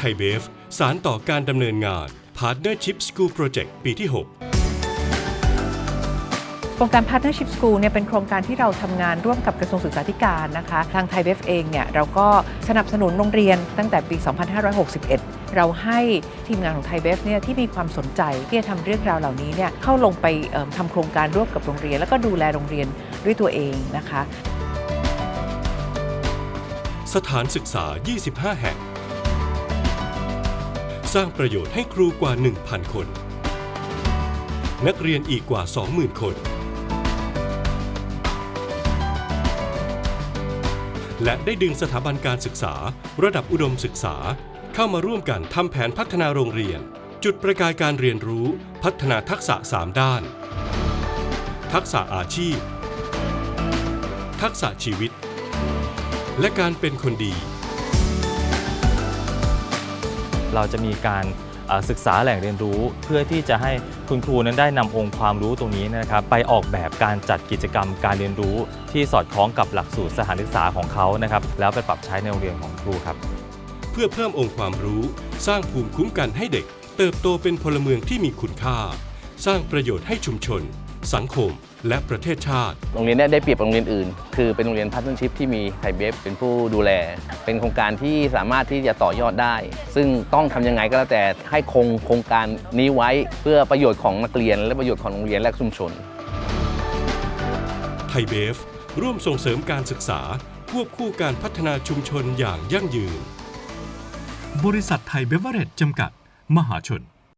ไทยเบฟ สารต่อการดำเนินงาน Partnership School Project ปีที่6โครงการ Partnership School เนี่ยเป็นโครงการที่เราทำงานร่วมกับกระทรวงศึกษาธิการนะคะ ทางไทยเบฟเองเนี่ยเราก็สนับสนุนโรงเรียนตั้งแต่ปี 2561 เราให้ทีมงานของไทยเบฟเนี่ยที่มีความสนใจที่จะทำเรื่องราวเหล่านี้เนี่ยเข้าลงไปเอิ่มทำโครงการร่วมกับโรงเรียน แล้วก็ดูแลโรงเรียนด้วยตัวเองนะคะ สถานศึกษา 25 แห่ง สร้างประโยชน์ให้ครูกว่า 1,000 คน นักเรียนอีกกว่า 20,000 คน และได้ดึงสถาบันการศึกษา ระดับอุดมศึกษา เข้ามาร่วมกันทำแผนพัฒนาโรงเรียน จุดประกายการเรียนรู้ พัฒนาทักษะ 3 ด้าน ทักษะอาชีพ ทักษะชีวิต และการเป็นคนดี เราจะมีการศึกษาแหล่งเรียนรู้เพื่อที่จะให้คุณครูนั้นได้นำองค์ความรู้ตรงนี้นะครับไปออกแบบการจัดกิจกรรมการเรียนรู้ ที่สอดคล้องกับหลักสูตรสถานศึกษาของเขานะครับแล้วไปปรับใช้ในโรงเรียนของครูครับ เพื่อเพิ่มองค์ความรู้ สร้างภูมิคุ้มกันให้เด็ก เติบโตเป็นพลเมืองที่มีคุณค่า สร้างประโยชน์ให้ชุมชน สังคม และประเทศชาติ โรงเรียนเนี้ได้เปรียบโรงเรียนอื่น คือเป็นโรงเรียนพาร์ทเนอร์ชิพที่มีไทยเบฟเป็นผู้ดูแล เป็นโครงการที่สามารถที่จะต่อยอดได้ ซึ่งต้องทำยังไงก็แล้วแต่ให้คงโครงการนี้ไว้เพื่อประโยชน์ของนักเรียน และประโยชน์ของโรงเรียนและชุมชนไทยเบฟร่วมส่งเสริมการศึกษาควบคู่การพัฒนาชุมชนอย่างยั่งยืน บริษัทไทยเบเวอเรจจำกัด มหาชน